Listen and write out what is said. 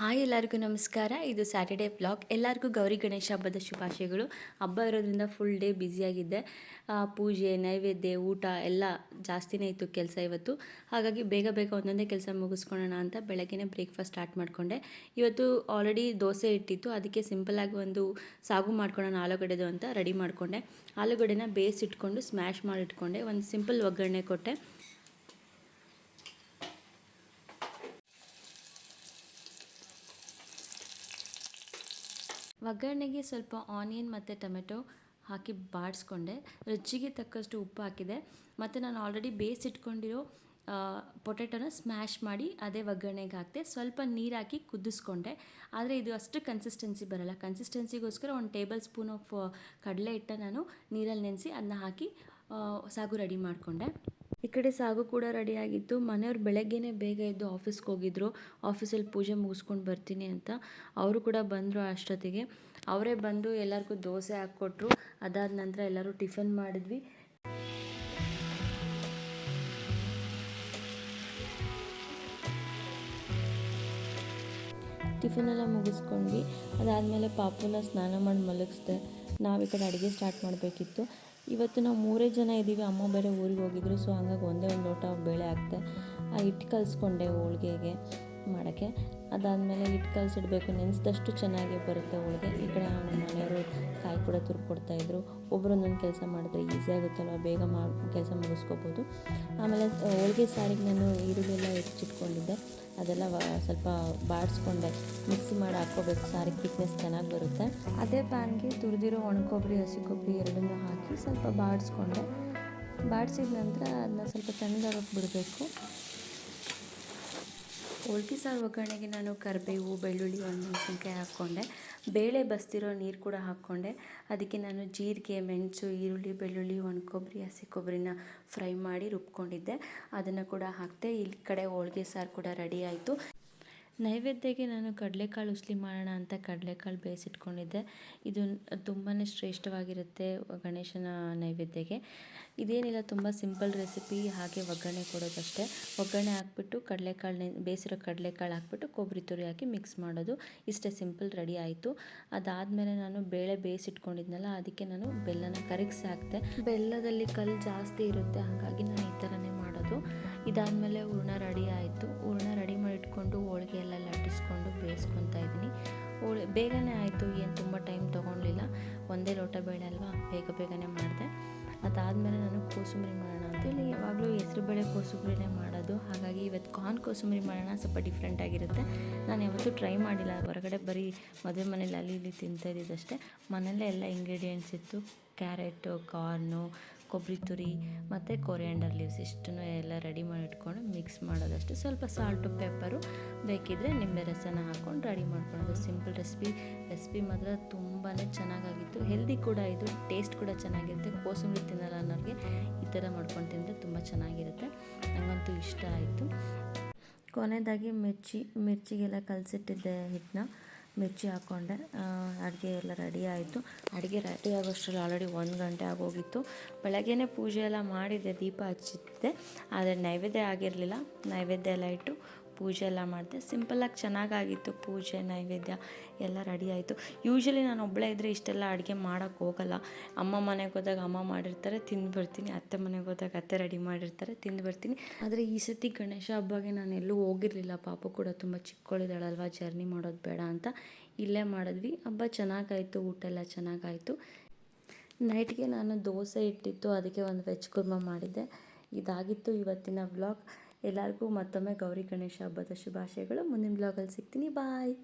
Hi ಎಲ್ಲರಿಗೂ ನಮಸ್ಕಾರ. ಇದು ಸ್ಯಾಟರ್ಡೆ ಬ್ಲಾಗ್ ಎಲ್ಲರಿಗೂ ಗೌರಿ ಗಣೇಶ ಹಬ್ಬದ ಶುಭಾಶಯಗಳು. ಹಬ್ಬ ಇರೋದ್ರಿಂದ ಫುಲ್ ಡೇ ಬ್ಯುಸಿಯಾಗಿದ್ದೆ ಪೂಜೆ, ನೈವೇದ್ಯ, ಊಟ ಎಲ್ಲ ಜಾಸ್ತಿನೇ ಇತ್ತು ಕೆಲಸ ಇವತ್ತು. ಹಾಗಾಗಿ ಬೇಗ ಬೇಗ ಒಂದೊಂದೇ ಕೆಲಸ ಮುಗಿಸ್ಕೊಳ್ಳೋಣ ಅಂತ ಬೆಳಗ್ಗೆ ಬ್ರೇಕ್ಫಾಸ್ಟ್ ಸ್ಟಾರ್ಟ್ ಮಾಡಿಕೊಂಡೆ. ಇವತ್ತು ಆಲ್ರೆಡಿ ದೋಸೆ ಇಟ್ಟಿತ್ತು. ಅದಕ್ಕೆ ಸಿಂಪಲಾಗಿ ಒಂದು ಸಾಗು ಮಾಡ್ಕೊಳ್ಳೋಣ, ಆಲೂಗಡ್ಡೆದು ಅಂತ ರೆಡಿ ಮಾಡಿಕೊಂಡೆ. ಆಲೂಗಡ್ಡೆನ ಬೇಯಿಸಿಟ್ಕೊಂಡು ಸ್ಮ್ಯಾಶ್ ಮಾಡಿಟ್ಕೊಂಡೆ. ಒಂದು ಸಿಂಪಲ್ ಒಗ್ಗರಣೆ ಕೊಟ್ಟೆ. ಒಗ್ಗರಣೆಗೆ ಸ್ವಲ್ಪ ಆನಿಯನ್ ಮತ್ತು ಟೊಮೆಟೊ ಹಾಕಿ ಬಾಡಿಸ್ಕೊಂಡೆ. ರುಚಿಗೆ ತಕ್ಕಷ್ಟು ಉಪ್ಪು ಹಾಕಿದೆ. ಮತ್ತು ನಾನು ಆಲ್ರೆಡಿ ಬೇಯಿಸಿಟ್ಕೊಂಡಿರೋ ಪೊಟೆಟೊನ ಸ್ಮ್ಯಾಶ್ ಮಾಡಿ ಅದೇ ಒಗ್ಗರಣೆಗೆ ಹಾಕಿದೆ. ಸ್ವಲ್ಪ ನೀರು ಹಾಕಿ ಕುದಿಸ್ಕೊಂಡೆ. ಆದರೆ ಇದು ಅಷ್ಟು ಕನ್ಸಿಸ್ಟೆನ್ಸಿ ಬರಲ್ಲ. ಕನ್ಸಿಸ್ಟೆನ್ಸಿಗೋಸ್ಕರ ಒಂದು ಟೇಬಲ್ ಸ್ಪೂನ್ ಆಫ್ ಕಡಲೆ ಹಿಟ್ಟ ನಾನು ನೀರಲ್ಲಿ ನೆನೆಸಿ ಅದನ್ನ ಹಾಕಿ ಸಾಗು ರೆಡಿ ಮಾಡಿಕೊಂಡೆ. ಈ ಕಡೆ ಸಾಗು ಕೂಡ ರೆಡಿ ಆಗಿತ್ತು. ಮನೆಯವ್ರು ಬೆಳಗ್ಗೆನೇ ಬೇಗ ಎದ್ದು ಆಫೀಸ್ಗೆ ಹೋಗಿದ್ರು. ಆಫೀಸಲ್ಲಿ ಪೂಜೆ ಮುಗಿಸ್ಕೊಂಡು ಬರ್ತೀನಿ ಅಂತ ಅವರು ಕೂಡ ಬಂದರು ಅಷ್ಟೊತ್ತಿಗೆ. ಅವರೇ ಬಂದು ಎಲ್ಲರಿಗೂ ದೋಸೆ ಹಾಕ್ಕೊಟ್ರು. ಅದಾದ ನಂತರ ಎಲ್ಲರೂ ಟಿಫನ್ ಮಾಡಿದ್ವಿ. ಟಿಫನ್ ಎಲ್ಲ ಮುಗಿಸ್ಕೊಂಡ್ವಿ. ಅದಾದಮೇಲೆ ಪಾಪುನ ಸ್ನಾನ ಮಾಡಿ ಮಲಗಿಸ್ದೆ. ನಾವು ಈ ಕಡೆ ಅಡುಗೆ ಸ್ಟಾರ್ಟ್ ಮಾಡಬೇಕಿತ್ತು. ಇವತ್ತು ನಾವು ಮೂರೇ ಜನ ಇದ್ದೀವಿ, ಅಮ್ಮ ಬೇರೆ ಊರಿಗೆ ಹೋಗಿದ್ರು ಸೊ ಹಂಗಾಗಿ ಒಂದೇ ಒಂದು ಲೋಟ ಬೇಳೆ ಹಾಕ್ದೆ ಆ ಹಿಟ್ಟು ಕಲಿಸ್ಕೊಂಡೆ ಹೋಳಿಗೆಗೆ ಮಾಡೋಕ್ಕೆ. ಅದಾದಮೇಲೆ ಹಿಟ್ಟು ಕಲಸಿಡಬೇಕು. ನೆನೆಸಿದಷ್ಟು ಚೆನ್ನಾಗಿ ಬರುತ್ತೆ ಹೋಳಿಗೆ. ಈ ಕಡೆ ನಮ್ಮ ಮನೆಯವರು ಕಾಯಿ ಕೂಡ ತುರ್ಕೊಡ್ತಾಯಿದ್ರು ಒಬ್ಬರು ಒಂದೊಂದು ಕೆಲಸ ಮಾಡಿದ್ರೆ ಈಸಿ ಆಗುತ್ತಲ್ವ? ಬೇಗ ಮಾ, ಕೆಲಸ ಮುಗಿಸ್ಕೋಬೋದು. ಆಮೇಲೆ ಹೋಳಿಗೆ ಸಾರಿಗೆ ನಾನು ಈರುಳ್ಳಿ ಎಲ್ಲ ಹೆಚ್ಚಿಟ್ಕೊಂಡಿದ್ದೆ. ಅದೆಲ್ಲ ಸ್ವಲ್ಪ ಬಾಡಿಸ್ಕೊಂಡೆ. ಮಿಕ್ಸಿ ಮಾಡಿ ಹಾಕ್ಕೋಬೇಕು. ಸಾರಿಗೆ ಥಿಕ್ನೆಸ್ ಚೆನ್ನಾಗಿ ಬರುತ್ತೆ. ಅದೇ ಪ್ಯಾನ್ಗೆ ತುರಿದಿರೋ ಒಣಕೊಬ್ಬರಿ ಹಸಿ ಕೊಬ್ಬರಿ ಎರಡನ್ನೂ ಹಾಕಿ ಸ್ವಲ್ಪ ಬಾಡಿಸ್ಕೊಂಡೆ. ಬಾಡಿಸಿದ ನಂತರ ಅದನ್ನ ಸ್ವಲ್ಪ ತಣ್ಣಗಾಗಕ್ಕೆ ಬಿಡಬೇಕು. ಹೋಳ್ಗೆ ಸಾರು ಒಗ್ಗರಣೆಗೆ ನಾನು ಕರಿಬೇವು ಬೆಳ್ಳುಳ್ಳಿ ಒಣಮೆಣಸಿನ್ಕಾಯಿ ಹಾಕ್ಕೊಂಡೆ. ಬೇಳೆ ಬಸ್ತಿರೋ ನೀರು ಕೂಡ ಹಾಕ್ಕೊಂಡೆ. ಅದಕ್ಕೆ ನಾನು ಜೀರಿಗೆ, ಮೆಣಸು, ಈರುಳ್ಳಿ, ಬೆಳ್ಳುಳ್ಳಿ, ಒಣ ಕೊಬ್ಬರಿ, ಹಸಿ ಕೊಬ್ಬರಿನ ಫ್ರೈ ಮಾಡಿ ರುಬ್ಕೊಂಡಿದ್ದೆ. ಅದನ್ನು ಕೂಡ ಹಾಕಿದೆ ಇಲ್ಲಿ ಕಡೆ ಹೋಳ್ಗೆ ಸಾರು ಕೂಡ ರೆಡಿ ಆಯಿತು. ನೈವೇದ್ಯಕ್ಕೆ ನಾನು ಕಡಲೆಕಾಳು ಉಸ್ಲಿ ಮಾಡೋಣ ಅಂತ ಕಡಲೆಕಾಳು ಬೇಯಿಸಿಟ್ಕೊಂಡಿದ್ದೆ. ಇದು ತುಂಬಾ ಶ್ರೇಷ್ಠವಾಗಿರುತ್ತೆ ಗಣೇಶನ ನೈವೇದ್ಯಕ್ಕೆ ಇದೇನಿಲ್ಲ, ತುಂಬ ಸಿಂಪಲ್ ರೆಸಿಪಿ. ಹಾಗೆ ಒಗ್ಗರಣೆ ಕೊಡೋದಷ್ಟೇ. ಒಗ್ಗರಣೆ ಹಾಕ್ಬಿಟ್ಟು ಕಡಲೆಕಾಳು ಬೇಯಿಸಿರೋ ಕಡಲೆಕಾಳು ಹಾಕ್ಬಿಟ್ಟು ಕೊಬ್ಬರಿ ತುರಿ ಹಾಕಿ ಮಿಕ್ಸ್ ಮಾಡೋದು. ಇಷ್ಟೇ ಸಿಂಪಲ್, ರೆಡಿ ಆಯಿತು. ಅದಾದಮೇಲೆ ನಾನು ಬೇಳೆ ಬೇಯಿಸಿಟ್ಕೊಂಡಿದ್ನಲ್ಲ, ಅದಕ್ಕೆ ನಾನು ಬೆಲ್ಲನ ಕರಗಿಸಿ ಹಾಕಿದೆ ಬೆಲ್ಲದಲ್ಲಿ ಕಲ್ಲು ಜಾಸ್ತಿ ಇರುತ್ತೆ, ಹಾಗಾಗಿ ನಾನು ಈ ಥರನೇ ಮಾಡೋದು. ಇದಾದಮೇಲೆ ಹೂರ್ಣ ರೆಡಿ ಆಯಿತು. ಹೂರ್ಣ ರೆಡಿ ಮಾಡಿ ಇಟ್ಕೊಂಡು ಹೋಳಿಗೆ ಎಲ್ಲ ಲಟ್ಟಿಸ್ಕೊಂಡು ಬೇಯಿಸ್ಕೊತಾ ಇದ್ದೀನಿ. ಹೋಳಿ ಬೇಗನೆ ಆಯಿತು, ಏನು ತುಂಬ ಟೈಮ್ ತೊಗೊಳ್ಲಿಲ್ಲ ಒಂದೇ ಲೋಟ ಬೇಳೆ ಅಲ್ವಾ? ಬೇಗ ಬೇಗನೆ ಮಾಡಿದೆ. ಅದಾದಮೇಲೆ ನಾನು ಕೋಸುಂಬರಿ ಮಾಡೋಣ ಅಂತ ಅಂತೇಳಿ ಯಾವಾಗಲೂ ಹೆಸರುಬೇಳೆ ಕೋಸುಂಬರಿನೇ ಮಾಡೋದು. ಹಾಗಾಗಿ ಇವತ್ತು ಕಾರ್ನ್ ಕೋಸುಂಬರಿ ಮಾಡೋಣ ಸ್ವಲ್ಪ ಡಿಫ್ರೆಂಟ್ ಆಗಿರುತ್ತೆ. ನಾನು ಯಾವತ್ತೂ ಟ್ರೈ ಮಾಡಿಲ್ಲ. ಹೊರಗಡೆ ಬರೀ ಮದುವೆ ಮನೇಲಿ ಅಲ್ಲಿ ಇಲ್ಲಿ ತಿಂತಾ ಇದ್ದಿದ್ದಷ್ಟೇ. ಮನೆಯಲ್ಲೇ ಎಲ್ಲ ಇಂಗ್ರೀಡಿಯೆಂಟ್ಸ್ ಇತ್ತು. ಕ್ಯಾರೆಟು, ಕಾರ್ನು, ಕೊಬ್ಬರಿ ತುರಿ ಮತ್ತು ಕೊರಿಯಾಂಡರ್ ಲೀವ್ಸ್ ಇಷ್ಟನ್ನು ಎಲ್ಲ ರೆಡಿ ಮಾಡಿ ಇಟ್ಕೊಂಡು ಮಿಕ್ಸ್ ಮಾಡೋದಷ್ಟು. ಸ್ವಲ್ಪ ಸಾಲ್ಟು ಪೆಪ್ಪರು ಬೇಕಿದ್ದರೆ ನಿಂಬೆ ರಸನ ಹಾಕ್ಕೊಂಡು ರೆಡಿ ಮಾಡ್ಕೊಳೋದು ಸಿಂಪಲ್ ರೆಸಿಪಿ ರೆಸಿಪಿ ಮಾತ್ರ ತುಂಬಾ ಚೆನ್ನಾಗಾಗಿತ್ತು. ಹೆಲ್ದಿ ಕೂಡ ಇದು ಟೇಸ್ಟ್ ಕೂಡ ಚೆನ್ನಾಗಿರುತ್ತೆ. ಕೋಸಂಬರಿ ತಿನ್ನಲ್ಲ ಅನ್ನೋರಿಗೆ ಈ ಥರ ಮಾಡ್ಕೊಂಡು ತಿಂದರೆ ತುಂಬ ಚೆನ್ನಾಗಿರುತ್ತೆ. ನನಗಂತೂ ಇಷ್ಟ ಆಯಿತು. ಕೊನೆಯದಾಗಿ ಮಿರ್ಚಿ, ಮಿರ್ಚಿಗೆಲ್ಲ ಕಲಸಿಟ್ಟಿದ್ದೆ ಹಿಟ್ಟನ್ನ. ಮಿರ್ಚಿ ಹಾಕ್ಕೊಂಡೆ ಅಡುಗೆ ಎಲ್ಲ ರೆಡಿ ಆಯಿತು. ಅಡುಗೆ ರೆಡಿ ಆಗೋಷ್ಟರಲ್ಲಿ ಆಲ್ರೆಡಿ ಒಂದು ಗಂಟೆ ಆಗೋಗಿತ್ತು. ಬೆಳಗ್ಗೆನೇ ಪೂಜೆ ಎಲ್ಲ ಮಾಡಿದ್ದೆ, ದೀಪ ಹಚ್ಚಿದ್ದೆ. ಆದರೆ ನೈವೇದ್ಯ ಆಗಿರಲಿಲ್ಲ. ನೈವೇದ್ಯ ಎಲ್ಲ ಇಟ್ಟು ಪೂಜೆ ಎಲ್ಲ ಮಾಡಿದೆ. ಸಿಂಪಲ್ಲಾಗಿ ಚೆನ್ನಾಗಾಗಿತ್ತು ಪೂಜೆ, ನೈವೇದ್ಯ ಎಲ್ಲ ರೆಡಿ ಆಯಿತು. ಯೂಶ್ವಲಿ ನಾನು ಒಬ್ಬಳೇ ಇದ್ದರೆ ಇಷ್ಟೆಲ್ಲ ಅಡುಗೆ ಮಾಡೋಕ್ಕೆ ಹೋಗಲ್ಲ. ಅಮ್ಮ ಮನೆಗೆ ಹೋದಾಗ ಅಮ್ಮ ಮಾಡಿರ್ತಾರೆ, ತಿಂದು ಬರ್ತೀನಿ. ಅತ್ತೆ ಮನೆಗೆ ಹೋದಾಗ ಅತ್ತೆ ರೆಡಿ ಮಾಡಿರ್ತಾರೆ, ತಿಂದು ಬರ್ತೀನಿ. ಆದರೆ ಈ ಸತಿ ಗಣೇಶ ಹಬ್ಬಗೆ ನಾನು ಎಲ್ಲೂ ಹೋಗಿರಲಿಲ್ಲ. ಪಾಪು ಕೂಡ ತುಂಬ ಚಿಕ್ಕವಳಿದ್ದಾಳಲ್ವ ಜರ್ನಿ ಮಾಡೋದು ಬೇಡ ಅಂತ ಇಲ್ಲೇ ಮಾಡಿದ್ವಿ. ಹಬ್ಬ ಚೆನ್ನಾಗಾಯಿತು, ಊಟ ಎಲ್ಲ ಚೆನ್ನಾಗಾಯಿತು. ನೈಟ್ಗೆ ನಾನು ದೋಸೆ ಇಟ್ಟಿತ್ತು, ಅದಕ್ಕೆ ಒಂದು ವೆಜ್ ಕುರ್ಮ ಮಾಡಿದ್ದೆ. ಇದಾಗಿತ್ತು ಇವತ್ತಿನ ವ್ಲಾಗ್ ಎಲ್ಲರಿಗೂ ಮತ್ತೊಮ್ಮೆ ಗೌರಿ ಗಣೇಶ ಹಬ್ಬದ ಶುಭಾಶಯಗಳು. ಮುಂದಿನ ಬ್ಲಾಗಲ್ಲಿ ಸಿಗ್ತೀನಿ. ಬಾಯ್